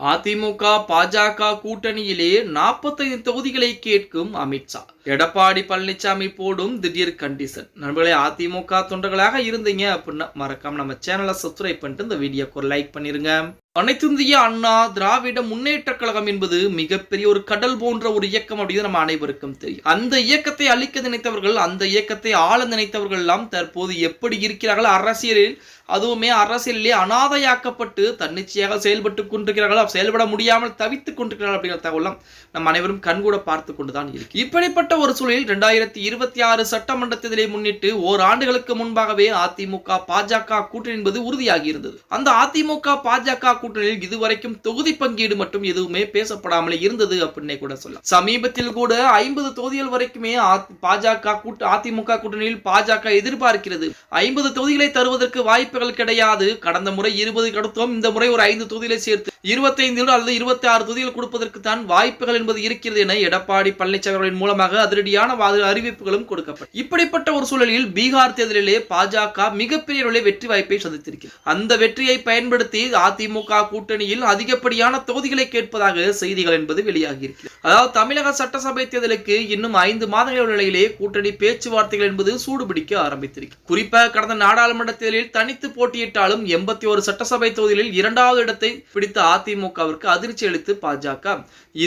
அதிமுக பாஜக கூட்டணியிலே நாற்பத்தைந்து தொகுதிகளை கேட்கும் அமித்ஷா எடப்பாடி பழனிசாமி போடும் திடீர் கண்டிஷன் நண்பர்களே அதிமுக தொண்டர்களாக இருந்தீங்க அப்படின்னா மறக்காம நம்ம சேனலை சப்ஸ்கிரைப் பண்ணிட்டு இந்த வீடியோக்கு ஒரு லைக் பண்ணிருங்க. அனைத்து இந்திய அண்ணா திராவிட முன்னேற்ற கழகம் என்பது மிகப்பெரிய ஒரு கடல் போன்ற ஒரு இயக்கம் அப்படின்னு நம்ம அனைவருக்கும் தெரியும். அந்த இயக்கத்தை அழிக்க நினைத்தவர்கள் அந்த இயக்கத்தை ஆள நினைத்தவர்கள் எல்லாம் தற்போது எப்படி இருக்கிறார்கள் அரசியலில் அதுவுமே அரசியலிலே அனாதையாக்கப்பட்டு தன்னிச்சையாக செயல்பட்டு கொண்டிருக்கிறார்கள் செயல்பட முடியாமல் தவித்துக் கொண்டிருக்கிறார்கள் அப்படிங்கிற தகவலாம் நம் அனைவரும் கண்கூட பார்த்து கொண்டுதான் இருக்கு. இப்படிப்பட்ட ஒரு சூழலில் இரண்டாயிரத்தி இருபத்தி ஆறு சட்டமன்ற தேர்தலை முன்னிட்டு ஓராண்டுகளுக்கு முன்பாகவே அதிமுக பாஜக கூட்டணி என்பது உறுதியாகி இருந்தது. அந்த அதிமுக பாஜக கூட்டணியில் இதுவரைக்கும் தொகுதி பங்கீடு மட்டும் எதுவுமே பேசப்படாமலே இருந்தது அப்படின்னே கூட சொல்லலாம். சமீபத்தில் கூட ஐம்பது தொகுதிகள் வரைக்குமே பாஜக கூட்ட அதிமுக கூட்டணியில் பாஜக எதிர்பார்க்கிறது. ஐம்பது தொகுதிகளை தருவதற்கு வாய்ப்புகள் கிடையாது. கடந்த முறை இருபது கடத்தோம் இந்த முறை ஒரு ஐந்து தொகுதிகளை சேர்த்து இருபத்தைந்து அல்லது இருபத்தி ஆறு தொகுதிகள் கொடுப்பதற்கு தான் வாய்ப்புகள் என்பது இருக்கிறது என எடப்பாடி பழனிசாமி அவர்களின் மூலமாக அதிரடியான அறிவிப்புகளும் கொடுக்கப்படும் இப்படிப்பட்ட ஒரு சூழலில் பீகார் தேர்தலிலே பாஜக மிகப்பெரிய வெற்றி வாய்ப்பை சந்தித்திருக்கிறது. அந்த வெற்றியை பயன்படுத்தி அதிமுக கூட்டணியில் அதிகப்படியான தொகுதிகளை கேட்பதாக செய்திகள் என்பது வெளியாகி இருக்கிறது அதாவது தமிழக சட்டசபை தேர்தலுக்கு இன்னும் ஐந்து மாதங்கள் நிலையிலே கூட்டணி பேச்சுவார்த்தைகள் என்பது சூடுபிடிக்க ஆரம்பித்திருக்கு குறிப்பாக கடந்த நாடாளுமன்ற தேர்தலில் தனித்து போட்டியிட்டாலும் எண்பத்தி ஒரு சட்டசபை தொகுதிகளில் இரண்டாவது இடத்தை பிடித்த அதிமுகவிற்கு அதிர்ச்சி அளித்து பாஜக.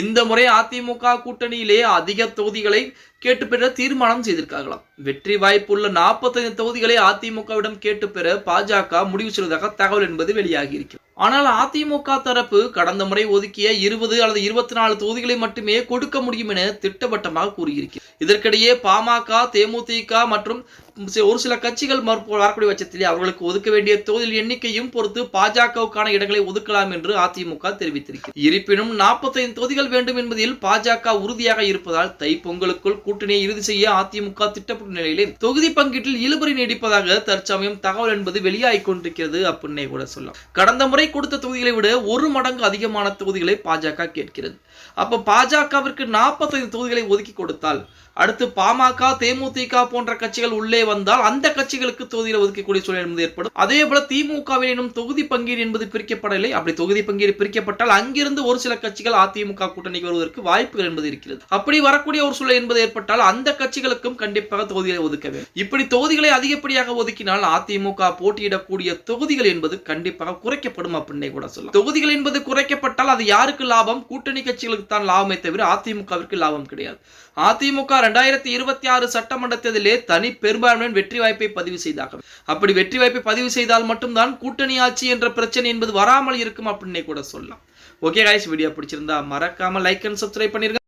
இந்த முறை அதிமுக கூட்டணியிலே அதிக தொகுதிகளை கேட்டு பெற தீர்மானம் செய்திருக்காங்களாம். வெற்றி வாய்ப்புள்ள நாற்பத்தைந்து தொகுதிகளை அதிமுகவிடம் கேட்டு பெற பாஜக முடிவு செய்வதாக தகவல் என்பது வெளியாகி இருக்கிறது ஆனால் அதிமுக தரப்பு கடந்த முறை ஒதுக்கிய இருபது அல்லது இருபத்தி நாலு தொகுதிகளை மட்டுமே கொடுக்க முடியும் என திட்டவட்டமாக கூறியிருக்கிறது. இதற்கிடையே பாமக தேமுதிக மற்றும் ஒரு சில கட்சிகள் மறுப்பு வரக்கூடிய பட்சத்திலே அவர்களுக்கு ஒதுக்க வேண்டிய தொகுதிகள் எண்ணிக்கையும் பொறுத்து பாஜகவுக்கான இடங்களை ஒதுக்கலாம் என்று அதிமுக தெரிவித்திருக்கிறது. இருப்பினும் நாற்பத்தைந்து தொகுதிகள் வேண்டும் என்பதில் பாஜக உறுதியாக இருப்பதால் தைப்பொங்கலுக்குள் கூட்டணியை இறுதி செய்ய அதிமுக திட்டப்பட்ட நிலையிலே தொகுதி பங்கீட்டில் இழுபறி நீடிப்பதாக தற்சமயம் தகவல் என்பது வெளியாகிக் கொண்டிருக்கிறது அப்படின்னே கூட சொல்லலாம். கடந்த முறை கொடுத்த தொகுதிகளை விட ஒரு மடங்கு அதிகமான தொகுதிகளை பாஜக கேட்கிறது. அப்ப பாஜகவிற்கு நாற்பத்தைந்து தொகுதிகளை ஒதுக்கி கொடுத்தால் அடுத்து பாமக தேமுதிக போன்ற கட்சிகள் உள்ளே வந்தால் அந்த கட்சிகளுக்கு தொகுதியில் ஒதுக்கக்கூடிய சூழல் என்பது ஏற்படும். அதே போல திமுகவில் எனும் தொகுதி பங்கீடு என்பது பிரிக்கப்படவில்லை. அப்படி தொகுதி பங்கீடு பிரிக்கப்பட்டால் அங்கிருந்து ஒரு சில கட்சிகள் அதிமுக கூட்டணிக்கு வருவதற்கு வாய்ப்புகள் என்பது இருக்கிறது. அப்படி வரக்கூடிய ஒரு சூழல் என்பது ஏற்பட்டால் அந்த கட்சிகளுக்கும் கண்டிப்பாக தொகுதிகளை ஒதுக்க வேண்டும். இப்படி தொகுதிகளை அதிகப்படியாக ஒதுக்கினால் அதிமுக போட்டியிடக்கூடிய தொகுதிகள் என்பது கண்டிப்பாக குறைக்கப்படும் அப்படின்னே கூட சொல்லலாம். தொகுதிகள் என்பது குறைக்கப்பட்டால் அது யாருக்கு லாபம்? கூட்டணி கட்சிகளுக்கு தான் லாபமே தவிர அதிமுகவிற்கு லாபம் கிடையாது. அதிமுக ரெண்டாயிரத்தி இருபத்தி ஆறு சட்டமன்ற தேர்தலிலே தனி பெரும்பான்மையுடன் வெற்றி வாய்ப்பை பதிவு செய்தாக அப்படி வெற்றி வாய்ப்பை பதிவு செய்தால் மட்டும்தான் கூட்டணி ஆட்சி என்ற பிரச்சனை என்பது வராமல் இருக்கும் அப்படின்னே கூட சொல்லலாம். ஓகே காய்ஸ் வீடியோ பிடிச்சிருந்தா மறக்காம லைக் அண்ட் சப்ஸ்கிரைப் பண்ணிருங்க.